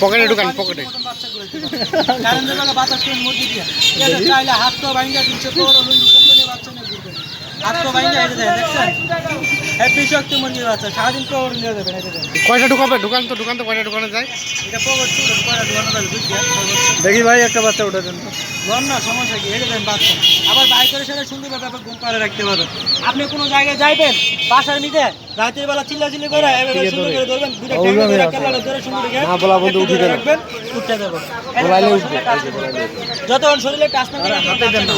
পকেটে ঢুকান, পকেটে। কারণ দেবে বাতাস মুরগি দিয়ে। চাইলে হাত তো ভাঙ্গা কয়টা ঢুকাবে? ঢুকান তো ঢুকান তো কয়টা ঢুকানো যায়? দেখি ভাই একটা বাচ্চা উঠে দেন না সমস্যা কি? দেন বাচ্চা। আবার বাইকের সাথে সুন্দরভাবে আপনার ঘুম পাড়ে রাখতে পারবেন। আপনি কোনো জায়গায় যাইবেন বাসার নিতে রাতের বেলা চিল্লাচিল্লি করে এভাবে সুন্দর করে ধরবেন দুটো ওগুলো ট্যাঙ্গে আমি ধরে রাখব। ধরে সুন্দর করে না, বলা বন্ধু একটু উঠিয়ে দেবে। রাখবেন উঠতে দেবেন বলাইলে উঠবে, যতক্ষণ শরীরে টাচ না করে হাতে দেন না।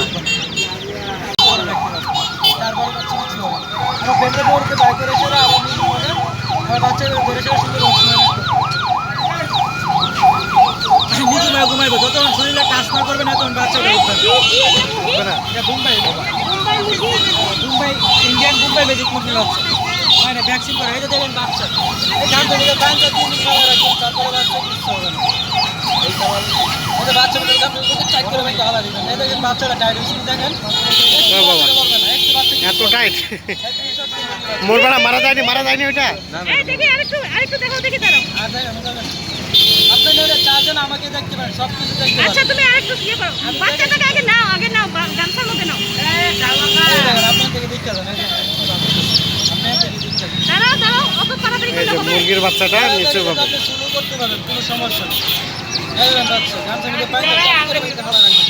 তারপর হচ্ছে কিছু হবে না। আমার বেডে পড়তে বাইকের এসে আবার নিজে মনে আমার বাচ্চাদের ধরে সেটা সুন্দর করে ঘুমাবে। নিজে মায় ঘুমাইবে যতক্ষণ শরীরে টাচ না করবে না তখন বাচ্চাটা উঠবে না। এটা Bombay Mumbai Indian Mumbai magic movie হচ্ছে মানে ভ্যাকসিন করা এটা দেবেন বাচ্চা। এই ধান থেকে ধান তো তিন খাওয়া রাখবেন তারপরে বাচ্চা কিছু হবে না। এই খাবার ওদের বাচ্চাগুলো আপনি চাক করে ভাই খাওয়া দিবেন। এই দেখেন বাচ্চাটা টাইট দেখেন। ও বাবা। বলবে না একটু বাচ্চা এত টাইট শক্তি মারা যায়নি মারা যায়নি ওইটা? পারেন পারেন। পারেন পারেন হবে? মুরগির বাচ্চাটা নিচে পাবে শুরু করতে পারবেন কোনো সমস্যা নেই। গামছা বাইতে ভালো রাখবেন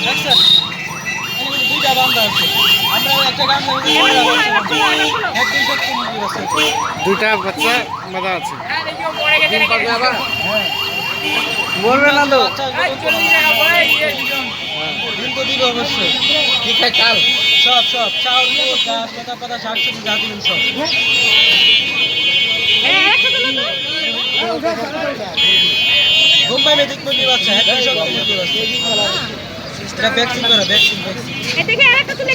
দেখছেন? কিন্তু দুইটা বান্ধা আছে। আমরা একটা মধ্যে এই, দুইটা খোলো। আছে। দুইটা বাচ্চা বাঁধা আছে। হ্যাঁ বলবে না তো। ডিম তো দিবে অবশ্যই। কি খাই কাল? সব সব। মুগ, ঘাস লতা পাতা শাক সবজি যা দিবেন সব। তুলো তো। মুম্বাই ম্যাজিক মুরগি বাচ্চা শক্তি মুরগি বাচ্চা এটা ভ্যাকসিন করা ভ্যাকসিন ভ্যাকসিন এই দেখি আরেকটা তুলে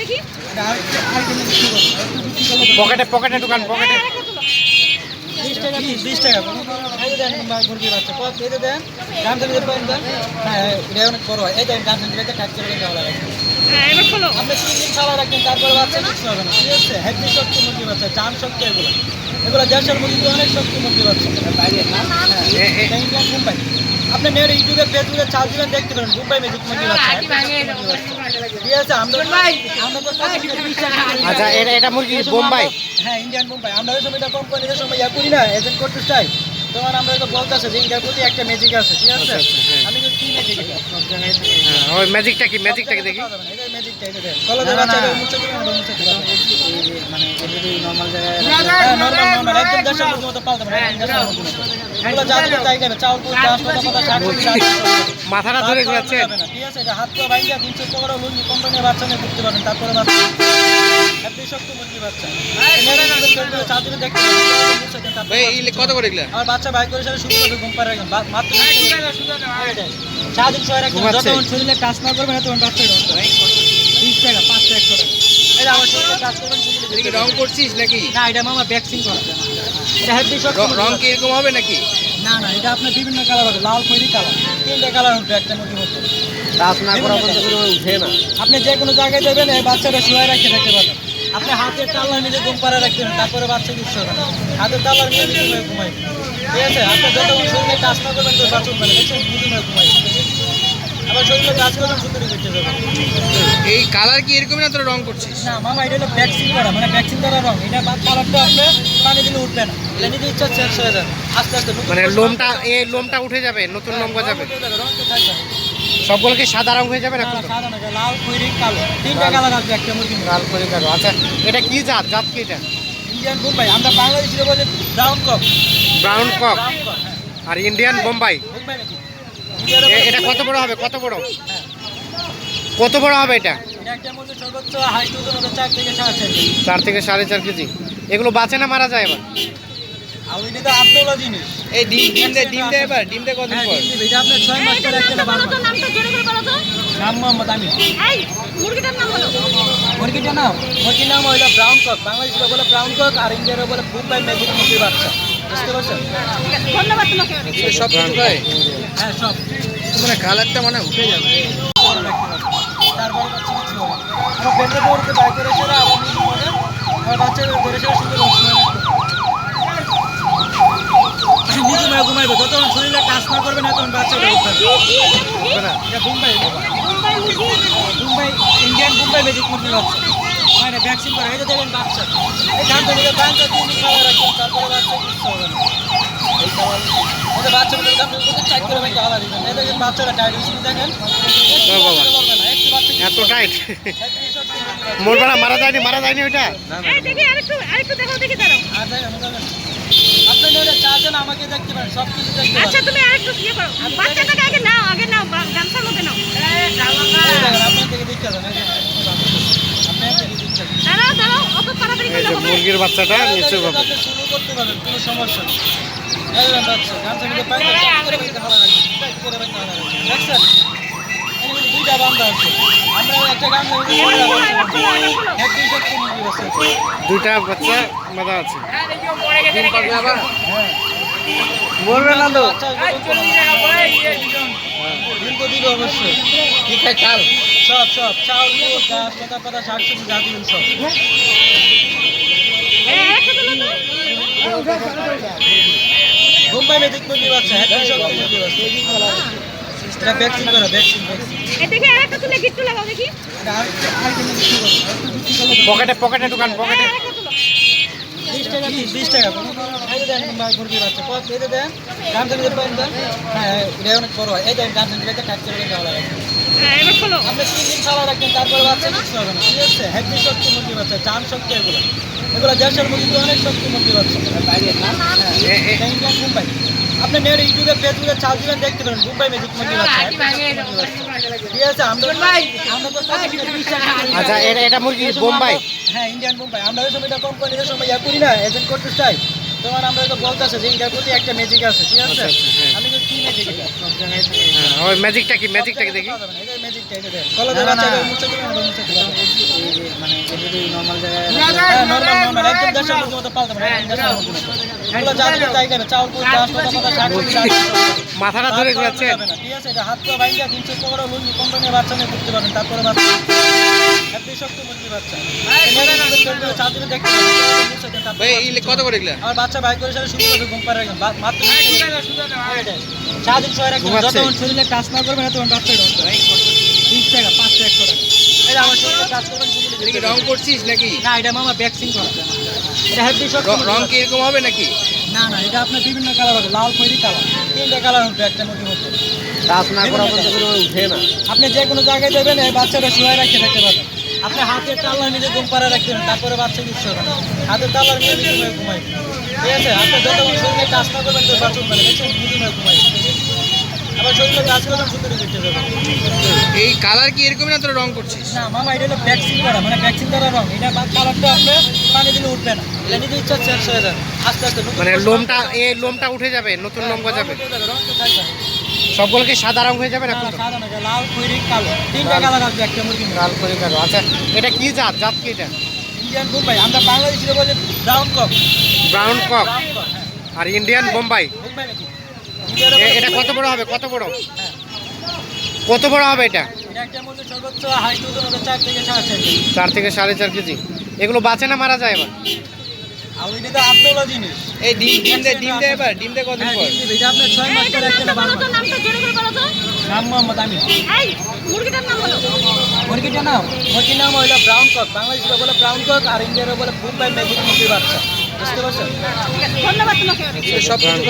দেখি না। একটু বিক্রি করলে পকেটে পকেটে এই, পকেটে। আরেকটা তুলো। বিশ টাকা পিস বিশ টাকা। এই দেন মুরগি বাচ্চা। কত এই দেন দাম পয়েন্ট দেন। হ্যাঁ এটা অনেক বড় হয়। এই দেন দাম থেকে কাট করে দেওয়া লাগে হ্যাঁ এবার খোলো। আপনি তিন দিন খাওয়া রাখবেন তারপরে বাচ্চা কিছু হবে না। ঠিক আছে হ্যাপি শক্তি মুরগি বাচ্চা জান শক্তি এগুলো। এগুলো দেশের মুরগি অনেক শক্তি মুরগি বাচ্চা। না ইন্ডিয়ান মুম্বাই। আপনি নেট ইউটিউবে ফেসবুকে চার্জ দিবেন দেখতে পারেন মুম্বাই ম্যাজিক বাচ্চা। ঠিক আছে আমরা করে। আচ্ছা এটা এটা মুরগি বোম্বাই। হ্যাঁ ইন্ডিয়ান মুম্বাই আমরা ওই সময়টা কোম্পানিদের সময় ইয়া করি না এজেন্ট করতে চাই। তখন আমরা বলতে আছে যে ইন্ডিয়ার প্রতি একটা ম্যাজিক আছে ঠিক আছে? হ্যাঁ। কি হ্যাঁ, ওই ম্যাজিকটা কি? দেখি? ম্যাজিকটা হ্যাঁ সব দিবেন। মাথাটা ধরে ঘুরাচ্ছে। যাবে ঠিক আছে হাত পা বাইঙ্গা তিন চোদ্দ করে লুঙ্গি কোম্পানির বাচ্চা নিয়ে ঘুরতে পারবেন। তারপরে তারপরে কত করে আমার বাচ্চা বাইক করে সাথে সুন্দরভাবে ঘুম পাড়ে মাত্র সারাদিন রাখবেন ঘুমাচ্ছে। যতক্ষণ শরীরে কাজ না করবেন তখন বাচ্চা বিশ টাকা পাঁচটা একশো টাকা। এটা আমার শরীরে কাজ করবেন শরীরে রং করছিস নাকি? না এটা মামা ভ্যাকসিন করা। এটা হ্যাপি শক্তি রং কি এরকম হবে নাকি? না না এটা আপনার বিভিন্ন কালার হবে। লাল খয়েরি কালার তিনটা কালার উঠবে একটা মুরগির মধ্যে কাজ না করা পর্যন্ত উঠে না। আপনি যে কোনো জায়গায় যাবেন এই বাচ্চাটা শুয়ে রাখতে রাখতে পারবেন আপনি হাতের তাল্লা মিলে ঘুম পাড়া রাখবেন তারপরে বাচ্চা কিছু হবে হাতের তাল্লা মিলে নিজে ঘুমাই ঠিক আছে আপনি যতক্ষণ শরীরে কাজ না করবেন তো বাচ্চা উঠবে দেখছেন বুঝে ঘুমাই আবার শরীরে কাজ করবেন সুন্দরই করতে যাবেন। এই কালার কি এরকম না তোরা রং করছিস? না মামা এটা হলো ভ্যাকসিন করা। মানে ভ্যাকসিন করা রং। এটা কালারটা আপনি পানি দিলে উঠবে না। এটা নিজে ইচ্ছা চেঞ্জ হয়ে যাবে আস্তে আস্তে মানে লোমটা এই লোমটা উঠে যাবে নতুন লোম যাবে, রং তো থাকবে। সবগুলো কি সাদা রং হয়ে যাবে না সাদা না, লাল খয়েরি কালো। তিনটা কালার আসবে একটা মুরগি লাল করে কালো। আচ্ছা এটা কি জাত? জাত কি এটা? ইন্ডিয়ান মুম্বাই আমরা বাংলাদেশে বলে ব্রাউন কক ব্রাউন কক হ্যাঁ আর ইন্ডিয়ান বোম্বাই ইন্ডিয়ার এ- এটা কত বড় হবে? কত বড়? কত বড় হবে এটা? চার থেকে সাড়ে চার কেজি। এগুলো বাঁচে না মারা যায় এবার? আর ওইটা তো আবদুল্লা জিনিস। এই ডিম ডিম দে এবার। ডিম দে হ্যাঁ পর। এটা আপনার ছয় মাস এই, একটা নামটা তো জোরে করে বলো তো। নাম মোহাম্মদ আমি এই মুরগিটার নাম বলো। মুরগিটা নাম মুরগির নাম হলো ব্রাউন কক বাংলাদেশ বলে ব্রাউন কক আর ইন্ডিয়ার বলে ভাই ম্যাজিক মুরগি বাচ্চা। বুঝতে পারছেন? সব হ্যাঁ? মানে, মানে উঠে যাবে। ঘুমাইবে যতক্ষণ শরীরে কাজ না করবে না তখন ঘুম ভাই মুম্বাই ইন্ডিয়ান মুম্বাই ম্যাজিক মুরগি বাচ্চা হয় না ভ্যাকসিন করা যে দেখেন বাচ্চা। এই ধান থেকে রাখবেন তারপরে বাচ্চা কিছু হবে না। এই খাবার ওদের বাচ্চা দাম চাক করে ভাই খাওয়া দিবেন এই দেখেন বাচ্চারা টাইট হয়েছে দেখেন। ও বাবা। বলবে না একটু বাচ্চা এত টাইট একটু না। মারা যায়নি মারা যায়নি ওইটা? দেখি আরেকটু আরেকটু দেখাও দেখি দাঁড়াও। আর চারজন আমাকে দেখতে সব কিছু দেখতে আচ্ছা তুমি আরেকটু ইয়ে করো। বাচ্চাটাকে আগে নাও আগে নাও বা- গামছার মধ্যে নাও। এই আপনার থেকে দেখতে দাঁড়াও। দাঁড়াও অত তাড়াতাড়ি করলে হবে? মুরগির বাচ্চাটা নিচে পাবে শুরু করতে কোনো সমস্যা নেই। এই বাচ্চা গামছা মধ্যে পানি করে বাইতে ভালো লাগবে করে বাইতে ভালো লাগবে দেখছেন? দুইটা বান্ধা আছে। আমরা একটা গামছা মধ্যে দুইটা মুরগি আছে। দুইটা বাচ্চা মাদা আছে। মরবে না তো ডিম তো দিবে অবশ্যই কি খাই চাল সব সব দুধ, ঘাস পাতা পাতা শাক সবজি যা দিবেন সব। মুম্বাই ম্যাজিক মুরগি বাচ্চা হ্যাঁ পকেটে পকেটে দোকান পকেটে টাকা পিস বিশ টাকা। এই দেন মুম্বাই মুরগি বাচ্চা। কত? যে দেন। দাম থেকে দেন দেন। হ্যাঁ এটা অনেক বড় হয়। এই দেন দাম থেকে কাট করে দেন লাগে হ্যাঁ এবার খোলো। আপনি তিন দিন খাওয়া রাখবেন তারপরে বাচ্চা কিছু হবে না। ঠিক আছে? হ্যাপি শক্তি মুরগি বাচ্চা চান শক্তি এগুলো। এগুলো দেশের মুরগি তো অনেক শক্তি মুরগি বাচ্চা। হ্যাঁ, এটা মুম্বাই। আপনি নেট ইউটিউবে ফেসবুকে চাল দিবেন দেখতে পারেন মুম্বাই ম্যাজিক। ঠিক আছে। আমরা আমরা তো করে দিই। আচ্ছা এটা এটা মুরগি বোম্বাই হ্যাঁ ইন্ডিয়ান মুম্বাই আমরা ওই সময়টা কোম্পানির সময় ইয়া করি না এজেন্ট করতে চাই। তোমার আমরা তো বলতেছে যে ইন্ডিয়ার প্রতি একটা ম্যাজিক আছে ঠিক আছে? আচ্ছা, আচ্ছা, হ্যাঁ। আমি তো কি ম্যাজিক এটা? সব জায়গায় হ্যাঁ, ওই ম্যাজিকটা কি ম্যাজিকটা কি দেখি ম্যাজিকটা এটা দেখ। কলেজে বাচ্চাদের মুছে দিবেন মুছে দিবেন মানে যদি নরমাল জায়গায় হ্যাঁ নরমাল নরমাল একদম দেশের মুরগি মতো পালতে পারে মুরগি চাউল। মাথাটা ধরে ঘুরাচ্ছে ঠিক আছে? এটা হাত পা বাইঙ্গা তিনশো পনেরো লুঙ্গি কোম্পানির বাচ্চা নিয়ে ঘুরতে পারবেন তারপরে বাচ্চা। মুরগি কত করে আমার বাচ্চা বাইক করে সাথে শুরু করবে ঘুম পাড়ে মাত্র সারাদিন ছয় যতক্ষণ শরীরে কাজ না করবে না তখন বাচ্চা উঠবে টাকা পাঁচটা একশো টাকা। এটা আমার শরীরে কাজ করবেন এটা কি রং করছিস নাকি? না এটা মামা ভ্যাকসিন করা। এটা হ্যাপি শক্তি রং কি এরকম হবে নাকি? না না এটা আপনার বিভিন্ন কালার হবে লাল খয়েরি কালার তিনটা কালার উঠবে একটা মুরগির মধ্যে কাজ না করা পর্যন্ত কোনো উঠে না। আপনি যে কোনো জায়গায় দেবেন এই বাচ্চাটা শুয়ে রাখতে থাকতে পারবেন। আপনি হাতের তাল্লা নিজে ঘুম পাড়া রাখতে পারেন তারপরে বাচ্চা কিছু হবে না। হাতের তাল্লার নিজে হয়ে ঘুমাই ঠিক আছে? আপনি যতক্ষণ শরীরে কাজ না করবেন তো উঠবে দেখছেন নিজে ঘুমাই আবার শরীরে কাজ করবেন সুন্দর দেখতে যাবেন এই কালার কি এরকমই না তোরা রং করছিস? না মামা এটা হলো ভ্যাকসিন করা মানে ভ্যাকসিন করা রং। এটা বা- কালারটা আপনার পানি দিলে উঠবে না। এটা নিজে ইচ্ছা চেঞ্জ হয়ে যাবে। আস্তে আস্তে মানে লোমটা এই লোমটা উঠে যাবে নতুন লোম গজাবে। উঠে যাবে। সবগুলো কি সাদা রং হয়ে যাবে না সাদা না, লাল খয়েরি কালো। তিনটা কালার আসবে একটা মুরগি লাল করে কালো। আচ্ছা এটা কি জাত? জাত কি এটা? ইন্ডিয়ান বোম্বাই আমরা বাংলাদেশে বলে ব্রাউন কক ব্রাউন কক হ্যাঁ। আর ইন্ডিয়ান বোম্বাই মুম্বাই নাকি? এটা কত বড় হবে? কত বড়? হ্যাঁ কত বড় হবে এটা? চার থেকে সাড়ে চার কেজি। এগুলো বাঁচে না মারা যায় এবার? আর ওইটা তো আবদুল্লা জিনিস এই ডিম ডিম দে ডিম দে এবার ডিম দে কতদিন পর। এটা আপনার ছয় মাস এই একটা নামটা বার বলো তো নামটা জোরে করে বলো তো নাম মোহাম্মদ এই মুরগিটার নাম বলো। মুরগিটার নাম মুরগির নাম হইল ব্রাউন কক বাংলাদেশে বলে ব্রাউন কক আর ইন্ডিয়ার বলে মুম্বাই ম্যাজিক মুরগির বাচ্চা। বুঝতে পারছেন? ধন্যবাদ তোমাকে। সব কিছু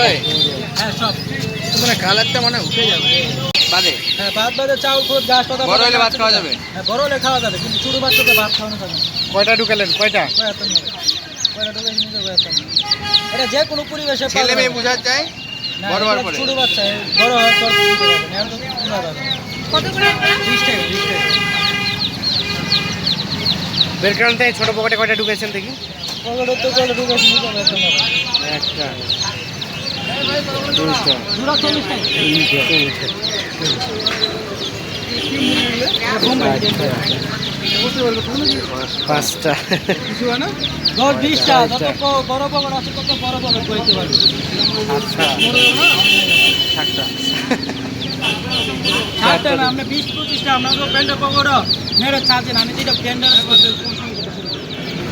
হ্যাঁ সব। মানে কালারটা মানে উঠে যাবে। বাদে হ্যাঁ ভাত বাদে চাউল খুদ গাছ পাতা বড় হলে ভাত খাওয়া যাবে? হ্যাঁ বড় হলে খাওয়া যাবে কিন্তু ছোট বাচ্চাকে ভাত খাওয়ানো যাবে না। কয়টা ঢুকালেন? কয়টা। এটা যে কোনো পরিবেশে ছেলে মেয়ে বোঝা যায় বড় হওয়ার পরে ছোট বাচ্চা বড় হওয়ার পর দিতে পারবে না, এখন তো কিনা যাবে না। কত করে? একটা? বিশ টাকা বিশ টাকা। বের কারণ ছোট পকেটে কয়টা ঢুকেছেন দেখি? একটা পাঁচটা দশ বিশটা যত বড় পকেট আছে তত বড় পকেট করতে পারবে আচ্ছা সাতটা। ছাড়তে না আমরা বিশ পঁচিশটা আমরা মেরে ছাড়ছেন আমি যেটা প্যান্টের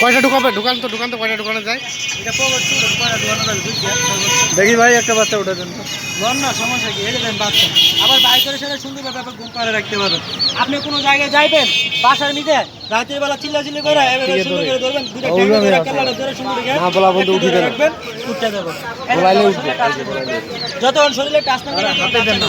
কয়টা ঢুকাবে ঢুকান তো ঢুকান তো কয়টা ঢুকানো যায়। দেখি ভাই একটা বাচ্চা উঠে দেন না সমস্যা কি? এটা দেন বাচ্চা। আবার বাইক করে সেটা সুন্দর ব্যাপার ঘুম পাড়ে রাখতে পারবেন। আপনি কোনো জায়গায় যাইবেন বাসার নিতে রাতের বেলা চিল্লা চিল্লি করে এভাবে সুন্দর করে ধরবেন দুটো ট্যাঙ্গে ধরে কেলারে ধরে সুন্দর করে না, বলা বন্ধু একটু দেন। রাখবেন উঠতে দেবেন। বলাইলে উঠবে। যতক্ষণ শরীরে টাচ না করে হাতে দেন না।